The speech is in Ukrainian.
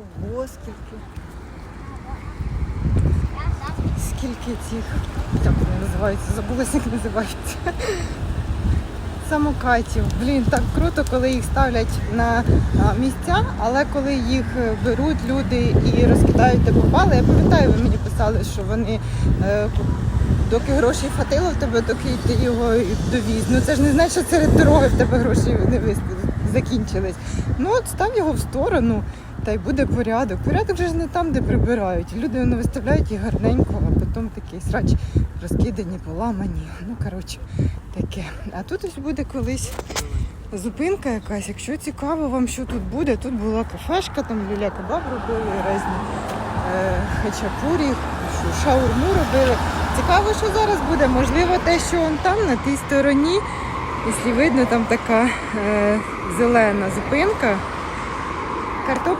Ого, скільки. Скільки цих, як вони називаються, забулася, як називаються. Самокатів. Блін, так круто, коли їх ставлять на місця, але коли їх беруть люди і розкидають де попали, я пам'ятаю, ви мені писали, що вони е, доки грошей хватило в тебе, доки ти його довіз. Ну це ж не значить, що серед дороги в тебе гроші не закінчились. Ну от став його в сторону, та й буде порядок. Порядок же ж не там, де прибирають. Люди воно виставляють їх гарненько, а потім такий срач розкидані, поламані. Ну коротше, таке. А тут ось буде колись. Зупинка якась, якщо цікаво вам, що тут буде, тут була кафешка, там люля кебаб робили, різні е, хачапурі, шаурму робили. Цікаво, що зараз буде. Можливо, те, що он там, на тій стороні, якщо видно, там така е, зелена зупинка. Картоп